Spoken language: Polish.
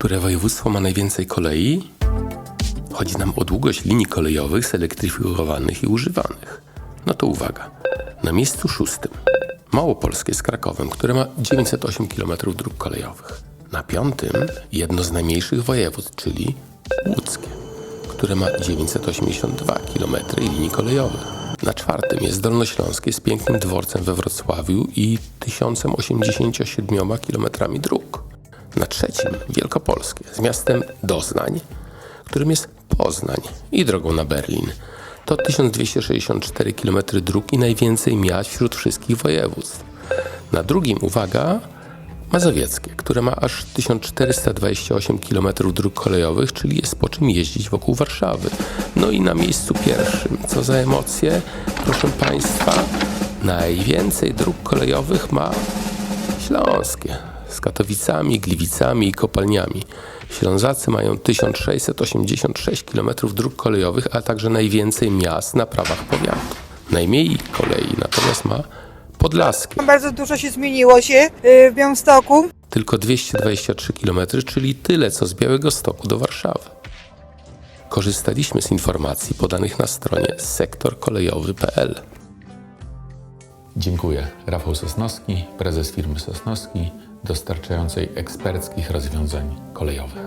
Które województwo ma najwięcej kolei? Chodzi nam o długość linii kolejowych zelektryfikowanych i używanych. No to uwaga. Na miejscu szóstym Małopolskie z Krakowem, które ma 908 km dróg kolejowych. Na piątym jedno z najmniejszych województw, czyli łódzkie, które ma 982 km linii kolejowych. Na czwartym jest Dolnośląskie z pięknym dworcem we Wrocławiu i 1087 km dróg. Na trzecim Wielkopolskie z miastem Doznań, którym jest Poznań i drogą na Berlin. To 1264 km dróg i najwięcej miast wśród wszystkich województw. Na drugim, uwaga, Mazowieckie, które ma aż 1428 km dróg kolejowych, czyli jest po czym jeździć wokół Warszawy. No i na miejscu pierwszym, co za emocje, proszę Państwa, najwięcej dróg kolejowych ma Śląskie z Katowicami, Gliwicami i Kopalniami. Ślązacy mają 1686 km dróg kolejowych, a także najwięcej miast na prawach powiatu. Najmniej kolei natomiast ma Podlaskie, Bardzo dużo się zmieniło się y, w Białymstoku. tylko 223 km, czyli tyle co z Białego Stoku do Warszawy. Korzystaliśmy z informacji podanych na stronie sektorkolejowy.pl. Dziękuję. Rafał Sosnowski, prezes firmy Sosnowski, dostarczającej eksperckich rozwiązań kolejowych.